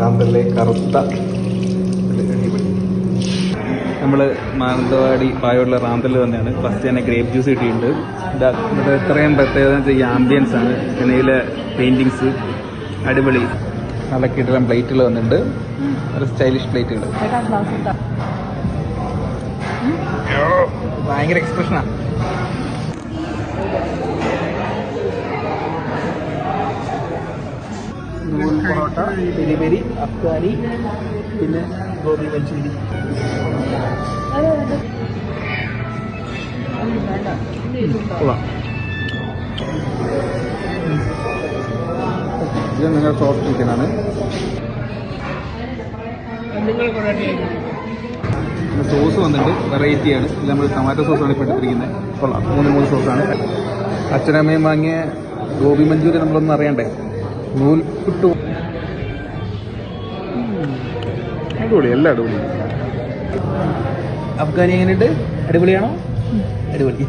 റാന്തലിലെ കറുത്ത നമ്മൾ മാനന്തവാടി പായുള്ള റാന്തൽ തന്നെയാണ്. ഫസ്റ്റ് തന്നെ ഗ്രേപ്പ് ജ്യൂസ് കിട്ടിയിട്ടുണ്ട്. ഇത് ഇത്രയും പ്രത്യേകത ആംബിയൻസ് ആണ്. ചെന്നൈയിലെ പെയിന്റിങ്സ് അടിപൊളി. നല്ല കിടലം പ്ലേറ്റുകൾ വന്നിട്ടുണ്ട്. ഒരു സ്റ്റൈലിഷ് പ്ലേറ്റുകൾ. ഭയങ്കര എക്സ്പ്രഷനാണ് പൊറോട്ട പെരി പെരി അഫ്ഗാനി പിന്നെ ഗോബി മഞ്ചൂരി ഇത് നിങ്ങൾ സോഫ്റ്റ് ചിക്കനാണ്. സോസ് വന്നിട്ട് വെറൈറ്റിയാണ് ഇത് നമ്മൾ ടൊമാറ്റോ സോസാണ് ഇപ്പോൾ എടുത്തിരിക്കുന്നത്. കൊള്ളാം. മൂന്ന് മൂന്ന് സോസാണ്. അച്ഛനമ്മയും വാങ്ങിയ ഗോപി മഞ്ചൂരി നമ്മളൊന്നും അറിയണ്ടേ? നൂൽ കിട്ടു അടിപൊളി എല്ലാം അടിപൊളി. അഫ്ഗാനി എങ്ങനെയുണ്ട്? അടിപൊളിയാണോ? അടിപൊളി.